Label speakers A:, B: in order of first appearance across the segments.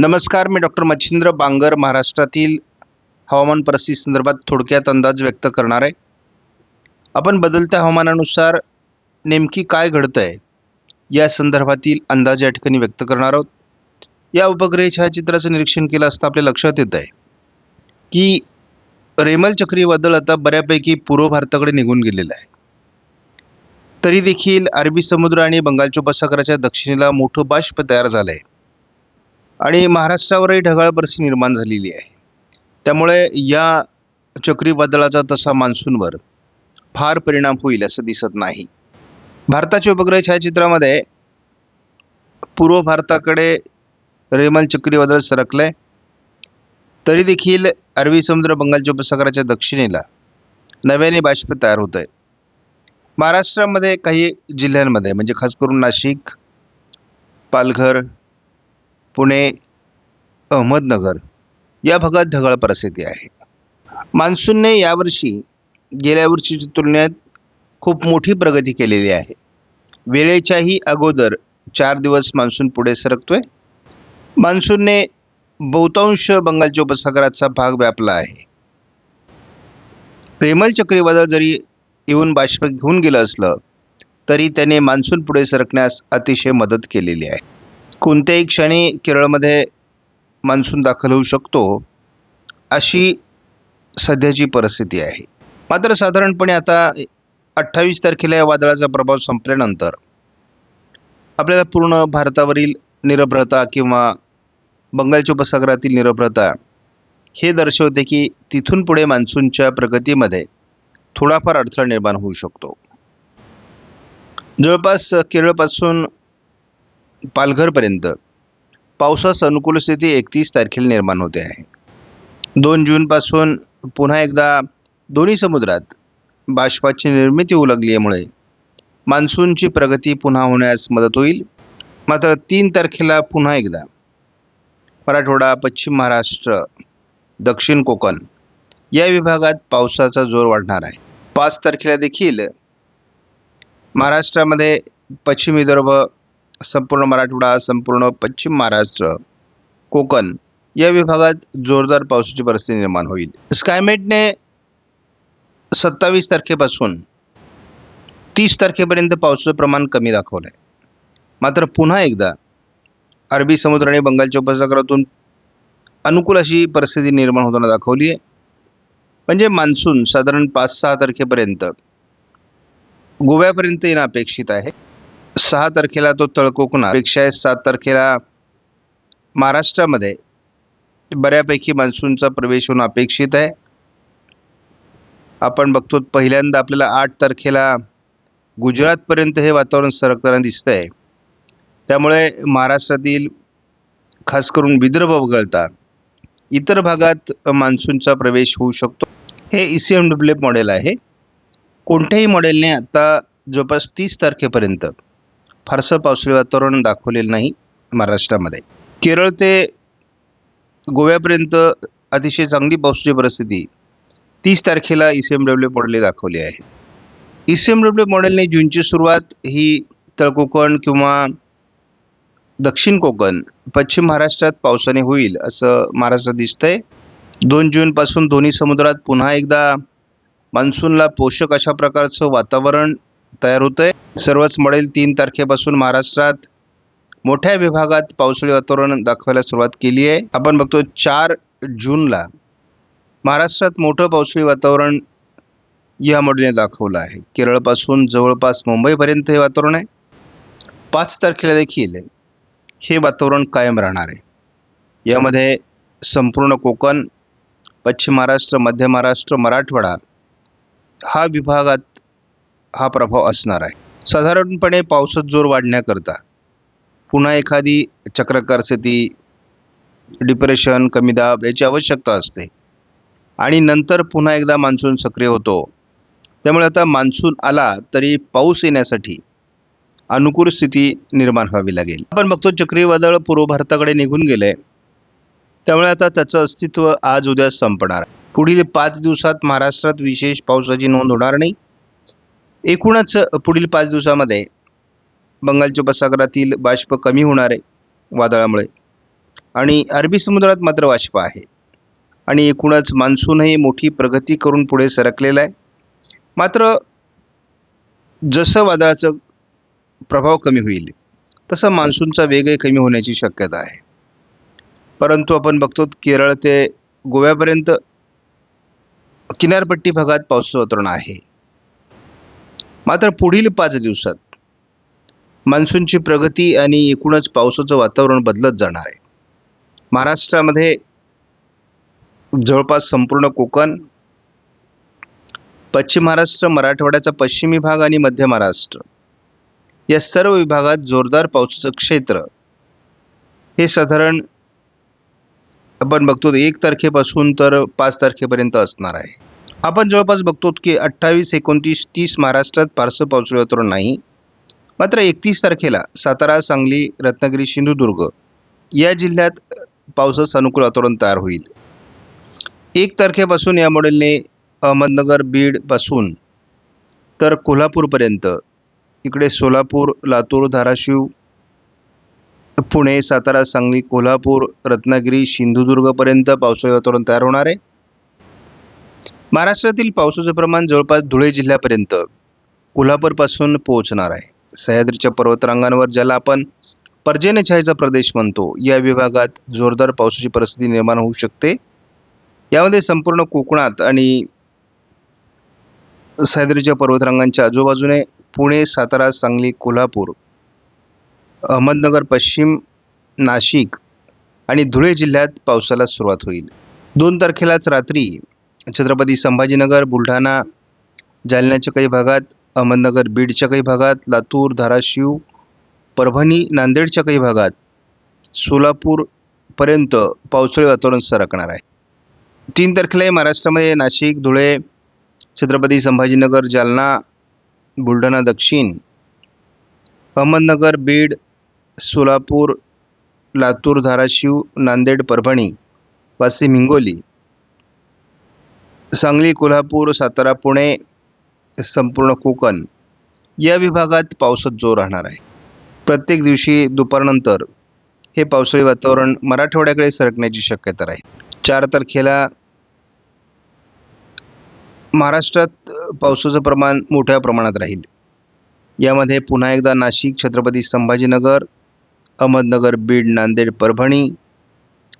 A: नमस्कार मी डॉक्टर मच्छिंद्र बांगर महाराष्ट्रातील हवामान परिस्थिती संदर्भात थोडक्यात अंदाज व्यक्त करणार आहे. आपण बदलत्या हवामानानुसार नेमकी काय घडतं आहे या संदर्भातील अंदाज या ठिकाणी व्यक्त करणार आहोत. या उपग्रह छायाचित्राचं निरीक्षण केलं असता आपल्या लक्षात येत आहे की रेमल चक्रीवादळ आता बऱ्यापैकी पूर्व भारताकडे निघून गेलेलं आहे. तरी देखील अरबी समुद्र आणि बंगालच्या उपसागराच्या दक्षिणेला मोठं बाष्प तयार झालं आहे आणि महाराष्ट्रावरही ढगाळ परिस्थिती निर्माण झालेली आहे. त्यामुळे या चक्रीवादळाचा तसा मान्सूनवर फार परिणाम होईल असं दिसत नाही. भारताच्या उपग्रह छायाचित्रामध्ये पूर्व भारताकडे रेमल चक्रीवादळ सरकलंय. तरी देखील अरबी समुद्र बंगालच्या उपसागराच्या दक्षिणेला नव्याने बाष्प तयार होत आहे महाराष्ट्रामध्ये काही जिल्ह्यांमध्ये म्हणजे खास करून नाशिक पालघर पुणे अहमदनगर या भागात ढगाळ परिस्थिती आहे. मान्सूनने यावर्षी गेल्या वर्षीच्या तुलनेत खूप मोठी प्रगती केलेली आहे. वेळेच्याही अगोदर चार दिवस मान्सून पुढे सरकतोय. मान्सूनने बहुतांश बंगालच्या उपसागराचा भाग व्यापला आहे. रेमल चक्रीवादळ जरी येऊन बाष्प घेऊन गेलं असलं तरी त्याने मान्सून पुढे सरकण्यास अतिशय मदत केलेली आहे. कोणत्याही क्षणी केरळमध्ये मान्सून दाखल होऊ शकतो अशी सध्याची परिस्थिती आहे. मात्र साधारणपणे आता अठ्ठावीस तारखेला या वादळाचा प्रभाव संपल्यानंतर आपल्याला पूर्ण भारतावरील निरभ्रता किंवा बंगालच्या उपसागरातील निरभ्रता हे दर्शवते की तिथून पुढे मान्सूनच्या प्रगतीमध्ये थोडाफार अडथळा निर्माण होऊ शकतो. जवळपास केरळपासून पालघरपर्यंत. पावसास अनुकूल स्थिती एकतीस तारखेला निर्माण होते आहे. दोन जूनपासून पुन्हा एकदा दोन्ही समुद्रात बाष्पाची निर्मिती होऊ लागल्यामुळे मान्सूनची प्रगती पुन्हा होण्यास मदत होईल. मात्र तीन तारखेला पुन्हा एकदा मराठवाडा पश्चिम महाराष्ट्र दक्षिण कोकण या विभागात पावसाचा जोर वाढणार आहे. पाच तारखेला देखील महाराष्ट्रामध्ये पश्चिम विदर्भ संपूर्ण मराठवाडा संपूर्ण पश्चिम महाराष्ट्र कोकण या विभागात जोरदार पावसाची परिस्थिती निर्माण होईल. स्कायमेटने सत्तावीस तारखेपासून तीस तारखेपर्यंत पावसाचं प्रमाण कमी दाखवलं आहे मात्र पुन्हा एकदा अरबी समुद्र आणि बंगालच्या उपसागरातून अनुकूल अशी परिस्थिती निर्माण होताना दाखवली आहे. म्हणजे मान्सून साधारण पाच सहा तारखेपर्यंत गोव्यापर्यंत येणं अपेक्षित आहे. सहा तारखेला तो तळकोकणा अपेक्षा सात तारखेला महाराष्ट्रामध्ये बऱ्यापैकी मान्सूनचा प्रवेश होणं अपेक्षित आहे. आपण बघतो पहिल्यांदा आपल्याला आठ तारखेला गुजरातपर्यंत हे वातावरण सरकताना दिसतं आहे त्यामुळे महाराष्ट्रातील खास करून विदर्भ वगळता इतर भागात मान्सूनचा प्रवेश होऊ शकतो. हे E C M W model आहे. कोणत्याही मॉडेलने आता जवळपास तीस तारखेपर्यंत फारसं पावसाळी वातावरण दाखवलेलं नाही महाराष्ट्रामध्ये. केरळ ते गोव्यापर्यंत अतिशय चांगली पावसाची परिस्थिती तीस तारखेला E C M W model दाखवली आहे. ई सी एम डब्ल्यू मॉडेलने जूनची सुरुवात ही तळकोकण किंवा दक्षिण कोकण पश्चिम महाराष्ट्रात पावसाने होईल असं महाराष्ट्रात दिसतंय. दोन जूनपासून दोन्ही समुद्रात पुन्हा एकदा मान्सूनला पोषक अशा प्रकारचं वातावरण तयार होतं आहे सर्वच मळेल तीन तारखेपासून महाराष्ट्रात मोठ्या विभागात पावसाळी वातावरण दाखवायला सुरुवात केली आहे. आपण बघतो चार जूनला महाराष्ट्रात मोठं पावसाळी वातावरण या मॉडेलने दाखवलं आहे. केरळपासून जवळपास मुंबईपर्यंत हे वातावरण आहे. पाच तारखेला देखील हे वातावरण कायम राहणार आहे. यामध्ये संपूर्ण कोकण पश्चिम महाराष्ट्र मध्य महाराष्ट्र मराठवाडा हा विभागात हा प्रभाव असणार आहे. साधारणपणे पावसात जोर वाढण्याकरता पुन्हा एखादी चक्रकार स्थिती डिप्रेशन कमी दाब याची आवश्यकता असते. आणि नंतर पुन्हा एकदा मान्सून सक्रिय होतो. त्यामुळे आता मान्सून आला तरी पाऊस येण्यासाठी अनुकूल स्थिती निर्माण व्हावी लागेल. आपण बघतो चक्रीवादळ पूर्व भारताकडे निघून गेले. त्यामुळे आता त्याचं अस्तित्व आज उद्या संपणार पुढील पाच दिवसात महाराष्ट्रात विशेष पावसाची नोंद होणार नाही. एकूणच पुढील पाच दिवसामध्ये बंगालच्या उपसागरातील बाष्प कमी होणार आहे वादळामुळे आणि अरबी समुद्रात मात्र वाष्प आहे. आणि एकूणच मान्सूनही मोठी प्रगती करून पुढे सरकलेला आहे. मात्र जसं वादळाचं प्रभाव कमी होईल तसं मान्सूनचा वेगही कमी होण्याची शक्यता आहे. परंतु आपण बघतो केरळ ते गोव्यापर्यंत किनारपट्टी भागात पावसाचं वातावरण आहे. मात्र पुढील पाच दिवसात मान्सूनची प्रगती आणि एकूणच पावसाचं वातावरण बदलत जाणार आहे. महाराष्ट्रामध्ये जवळपास संपूर्ण कोकण पश्चिम महाराष्ट्र मराठवाड्याचा पश्चिमी भाग आणि मध्य महाराष्ट्र या सर्व विभागात जोरदार पावसाचं क्षेत्र हे साधारण आपण बघतो एक तारखेपासून तर पाच तारखेपर्यंत असणार आहे. आपण जवळपास बघतो की अठ्ठावीस एकोणतीस तीस महाराष्ट्रात फारसं पावसाळी वातावरण नाही. मात्र एकतीस तारखेला सातारा सांगली रत्नागिरी सिंधुदुर्ग या जिल्ह्यात पावसाचं अनुकूल वातावरण तयार होईल. एक तारखेपासून या मॉडेलने अहमदनगर बीडपासून तर कोल्हापूरपर्यंत इकडे सोलापूर लातूर धाराशिव पुणे सातारा सांगली कोल्हापूर रत्नागिरी सिंधुदुर्गपर्यंत पावसाळी वातावरण तयार होणार आहे. महाराष्ट्रातील पावसाचं प्रमाण जवळपास धुळे जिल्ह्यापर्यंत कोल्हापूरपासून पोहोचणार आहे. सह्याद्रीच्या पर्वतरांगांवर ज्याला आपण पर्जन्य छायेचा प्रदेश म्हणतो या विभागात जोरदार पावसाची परिस्थिती निर्माण होऊ शकते. यामध्ये संपूर्ण कोकणात आणि सह्याद्रीच्या पर्वतरांगांच्या आजूबाजूने पुणे सातारा सांगली कोल्हापूर अहमदनगर पश्चिम नाशिक आणि धुळे जिल्ह्यात पावसाला सुरुवात होईल. दोन तारखेलाच रात्री छत्रपती संभाजीनगर बुलढाणा जालन्याच्या काही भागात अहमदनगर बीडच्या काही भागात लातूर धाराशिव परभणी नांदेडच्या काही भागात सोलापूरपर्यंत पावसाळी वातावरण सरकणार आहे. तीन तारखेलाही महाराष्ट्रामध्ये नाशिक धुळे छत्रपती संभाजीनगर जालना बुलढाणा दक्षिण अहमदनगर बीड सोलापूर लातूर धाराशिव नांदेड परभणी वाशिम हिंगोली सांगली कोल्हापूर सातारा पुणे संपूर्ण कोकण या विभागात पावसात जोर राहणार आहे. प्रत्येक दिवशी दुपारनंतर हे पावसाळी वातावरण मराठवाड्याकडे सरकण्याची शक्यता राहील. चार तारखेला महाराष्ट्रात पावसाचं प्रमाण मोठ्या प्रमाणात राहील. यामध्ये पुन्हा एकदा नाशिक छत्रपती संभाजीनगर अहमदनगर बीड नांदेड परभणी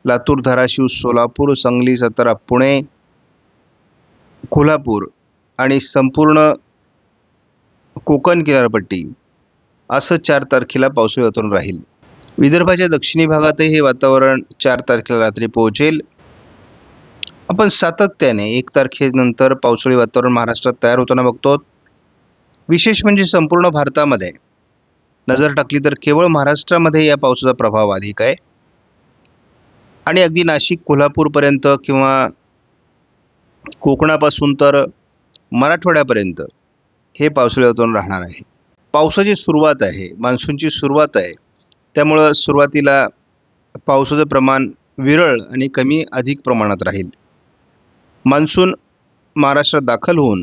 A: लातूर धाराशिव सोलापूर सांगली सातारा पुणे कोल्हापूर आणि संपूर्ण कोकण किनारपट्टी असं चार तारखेला पावसाळी वातावरण राहील. विदर्भाच्या दक्षिणी भागातही हे वातावरण चार तारखेला रात्री पोहोचेल. आपण सातत्याने एक तारखेनंतर पावसाळी वातावरण महाराष्ट्रात तयार होताना बघतो. विशेष म्हणजे संपूर्ण भारतामध्ये नजर टाकली तर केवळ महाराष्ट्रामध्ये या पावसाचा प्रभाव अधिक आहे. आणि अगदी नाशिक कोल्हापूरपर्यंत किंवा कोकणापासून तर मराठवाड्यापर्यंत हे पावसाळी वातावरण राहणार आहे. पावसाची सुरुवात आहे मान्सूनची सुरुवात आहे. त्यामुळं सुरुवातीला पावसाचं प्रमाण विरळ आणि कमी अधिक प्रमाणात राहील. मान्सून महाराष्ट्रात दाखल होऊन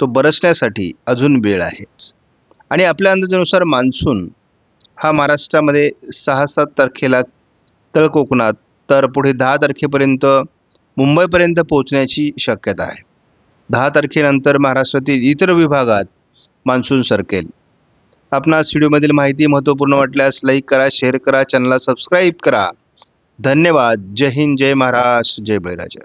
A: तो बरसण्यासाठी अजून वेळ आहे. आणि आपल्या अंदाजानुसार मान्सून हा महाराष्ट्रामध्ये सहा सात तारखेला तळ कोकणात तर पुढे दहा तारखेपर्यंत मुंबईपर्यंत पोहोचण्याची शक्यता आहे. दहा तारखेनंतर महाराष्ट्रातील इतर विभागात मान्सून सरकेल. आपणास व्हिडिओमधील माहिती महत्त्वपूर्ण वाटल्यास लाईक करा शेअर करा चॅनलला सबस्क्राईब करा. धन्यवाद. जय हिंद जय महाराष्ट्र जय बळीराजा.